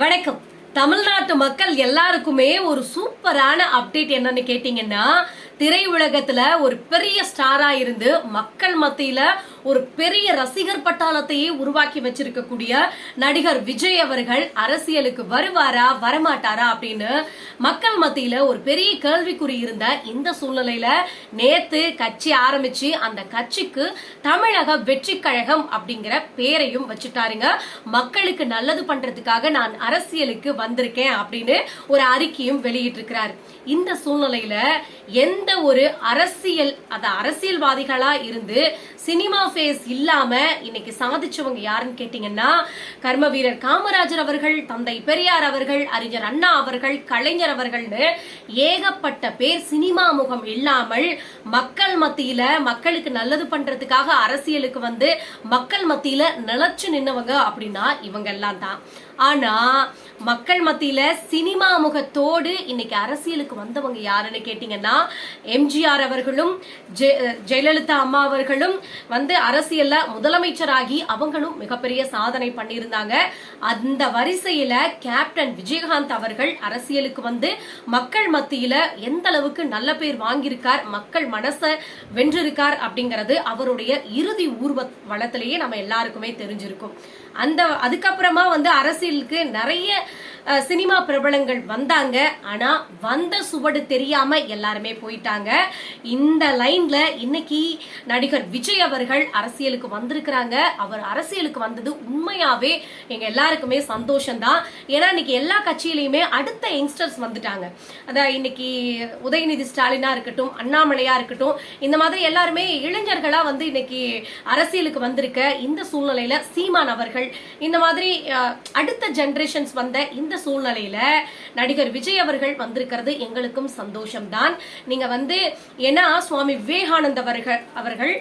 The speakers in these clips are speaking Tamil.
வணக்கம். தமிழ்நாட்டு மக்கள் எல்லாருக்குமே ஒரு சூப்பரான அப்டேட் என்னன்னு கேட்டீங்கன்னா திரையுலகத்துல ஒரு பெரிய ஸ்டாரா இருந்து மக்கள் மத்தியில ஒரு பெரிய ரசிகர் பட்டாளத்தையே உருவாக்கி வச்சிருக்கக்கூடிய நடிகர் விஜய் அவர்கள் அரசியலுக்கு வருவாரா வரமாட்டாரா அப்படின்னு மக்கள் மத்தியில ஒரு பெரிய கேள்விக்குறி இருந்த இந்த சூழ்நிலையில நேத்து கட்சி ஆரம்பிச்சு அந்த கட்சிக்கு தமிழக வெற்றி கழகம் அப்படிங்கிற பேரையும் வச்சுட்டாருங்க. மக்களுக்கு நல்லது பண்றதுக்காக நான் அரசியலுக்கு வந்திருக்கேன் அப்படின்னு ஒரு அறிக்கையும் வெளியிட்டிருக்கிறார். இந்த சூழ்நிலையில எந்த ஒரு அரசியல் அத அரசியல்வாதிகளா இருந்து சினிமா ஃபேஸ் இல்லாம இன்னைக்கு சாதிச்சவங்க யாருன்னு கேட்டீங்கன்னா கர்ம வீரர் காமராஜர் அவர்கள் தந்தை பெரியார் அவர்கள் அறிஞர் அண்ணா அவர்கள் கலைஞர் அவர்கள்னு ஏகப்பட்ட பேர் சினிமா முகம் இல்லாமல் மக்கள் மத்தியில மக்களுக்கு நல்லது பண்றதுக்காக அரசியலுக்கு வந்து மக்கள் மத்தியில நிலச்சு நின்னவங்க அப்படின்னா இவங்க எல்லாம் தான். ஆனா மக்கள் மத்தியில சினிமா முகத்தோடு இன்னைக்கு அரசியலுக்கு வந்தவங்க யாருன்னு கேட்டீங்கன்னா எம்ஜிஆர் அவர்களும் ஜெயலலிதா அம்மா அவர்களும் வந்து அரசியல்ல முதலமைச்சராகி அவங்களும் மிகப்பெரிய சாதனை பண்ணியிருந்தாங்க. அந்த வரிசையில கேப்டன் விஜயகாந்த் அவர்கள் அரசியலுக்கு வந்து மக்கள் மத்தியில எந்த அளவுக்கு நல்ல பேர் வாங்கியிருக்கார் மக்கள் மனசை வென்றிருக்கார் அப்படிங்கிறது அவருடைய இறுதி ஊர்வ வளத்திலேயே நம்ம எல்லாருக்குமே தெரிஞ்சிருக்கும். அந்த அதுக்கப்புறமா வந்து அரசியல் அரசியலுக்கு நிறைய சினிமா பிரபலங்கள் வந்தாங்க. ஆனா வந்த சுவடு தெரியாம எல்லாருமே போயிட்டாங்க. இந்த லைன்ல இன்னைக்கு நடிகர் விஜய் அவர்கள் அரசியலுக்கு வந்திருக்கிறாங்க. அவர் அரசியலுக்கு வந்தது உண்மையாவே எங்க எல்லாருக்குமே சந்தோஷம்தான். ஏன்னா இன்னைக்கு எல்லா கட்சியிலயுமே அடுத்த யங்ஸ்டர்ஸ் வந்துட்டாங்க. அதான் இன்னைக்கு உதயநிதி ஸ்டாலினா இருக்கட்டும் அண்ணாமலையா இருக்கட்டும் இந்த மாதிரி எல்லாருமே இளைஞர்களா வந்து இன்னைக்கு அரசியலுக்கு வந்திருக்க இந்த சூழ்நிலையில சீமான் அவர்கள் இந்த மாதிரி அடுத்த அடுத்த ஜென்ரேஷன்ஸ் வந்த இந்த சூழ்நிலையில நடிகர் விஜய் அவர்கள் வந்திருக்கிறது எங்களுக்கும் சந்தோஷம்தான். நீங்க வந்து ஏன்னா சுவாமி விவேகானந்த் அவர்கள் அவர்கள்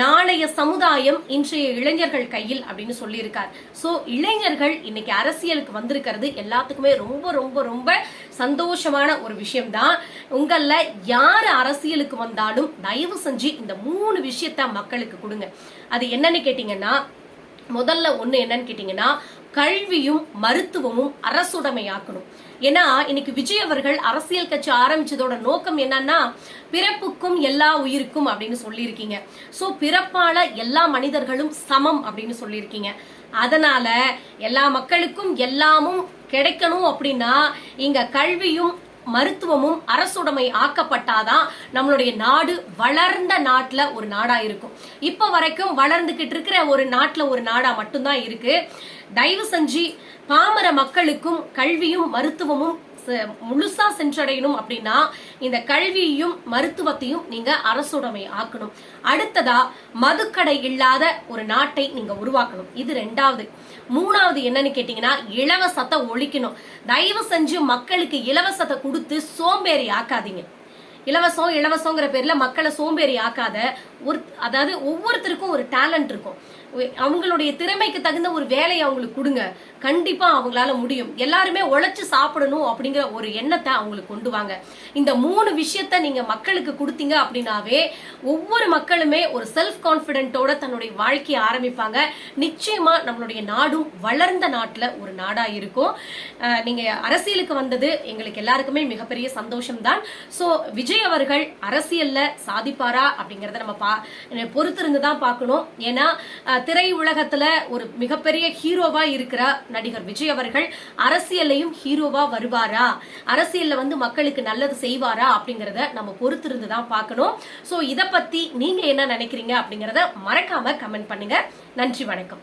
நாளைய சமுதாயம் இன்றைய இளைஞர்கள் கையில் அப்படின்னு சொல்லியிருக்கார். ஸோ இளைஞர்கள் இன்னைக்கு அரசியலுக்கு வந்திருக்கிறது எல்லாத்துக்குமே ரொம்ப ரொம்ப ரொம்ப சந்தோஷமான ஒரு விஷயம்தான். உங்கள யார் அரசியலுக்கு வந்தாலும் தயவு செஞ்சு இந்த மூணு விஷயத்த மக்களுக்கு கொடுங்க. அது என்னன்னு கேட்டீங்கன்னா முதல்ல ஒன்று என்னன்னு கேட்டிங்கன்னா கல்வியும் மருத்துவமும் அரசுடைமையாக்கணும். ஏன்னா இன்னைக்கு விஜய் அவர்கள் அரசியல் கட்சி ஆரம்பிச்சதோட நோக்கம் என்னன்னா பிறப்புக்கும் எல்லா உயிருக்கும் அப்படின்னு சொல்லியிருக்கீங்க. ஸோ பிறப்பால எல்லா மனிதர்களும் சமம் அப்படின்னு சொல்லியிருக்கீங்க. அதனால எல்லா மக்களுக்கும் எல்லாமும் கிடைக்கணும் அப்படின்னா இங்க கல்வியும் மருத்துவமும் அரசுடைமை ஆக்கப்பட்டாதான் நம்மளுடைய நாடு வளர்ந்த நாட்டுல ஒரு நாடா இருக்கும். இப்ப வரைக்கும் வளர்ந்துகிட்டு இருக்கிற ஒரு நாட்டுல ஒரு நாடா மட்டும்தான் இருக்கு. தயவு செஞ்சு பாமர மக்களுக்கும் கல்வியும் மருத்துவமும் முழுசா சென்றடையணும் அப்படின்னா இந்த கல்வியையும் மருத்துவத்தையும் நீங்க அரசுடைமை ஆக்கணும். அடுத்ததா மதுக்கடை இல்லாத ஒரு நாட்டை நீங்க உருவாக்கணும். இது ரெண்டாவது. மூணாவது என்னன்னு கேட்டீங்கன்னா இலவசத்தை ஒழிக்கணும். தயவு செஞ்சு மக்களுக்கு இலவசத்தை கொடுத்து சோம்பேறி ஆக்காதீங்க. இலவசம் இலவசங்கிற பேர்ல மக்களை சோம்பேறி ஆக்காத ஒரு அதாவது ஒவ்வொருத்தருக்கும் ஒரு டேலண்ட் இருக்கும். அவங்களுடைய திறமைக்கு தகுந்த ஒரு வேலையை அவங்களுக்கு கொடுங்க. கண்டிப்பா அவங்களால முடியும். எல்லாருமே உழைச்சு சாப்பிடணும் அப்படிங்கிற ஒரு எண்ணத்தை அவங்களுக்கு கொண்டு வாங்க. இந்த மூணு விஷயத்த நீங்க மக்களுக்கு கொடுத்தீங்க அப்படின்னாவே ஒவ்வொரு மக்களுமே ஒரு செல்ஃப் கான்பிடென்ட்டோட தன்னுடைய வாழ்க்கையை ஆரம்பிப்பாங்க. நிச்சயமா நம்மளுடைய நாடும் வளர்ந்த நாட்டுல ஒரு நாடா இருக்கும். நீங்க அரசியலுக்கு வந்தது எங்களுக்கு எல்லாருக்குமே மிகப்பெரிய சந்தோஷம் தான் சோ விஜய் அவர்கள் அரசியல்ல சாதிப்பாரா அப்படிங்கறத நம்ம பா பொறுத்திருந்து தான் பார்க்கணும். ஏன்னா திரை உலகத்துல ஒரு மிகப்பெரிய ஹீரோவா இருக்கிற நடிகர் விஜய் அவர்கள் அரசியல்லையும் ஹீரோவா வருவாரா? அரசியல்ல வந்து மக்களுக்கு நல்லது செய்வாரா? அப்படிங்கறத நம்ம பொறுத்திருந்து தான் பார்க்கணும். சோ இத பத்தி நீங்க என்ன நினைக்கிறீங்க அப்படிங்கறத மறக்காம கமெண்ட் பண்ணுங்க. நன்றி வணக்கம்.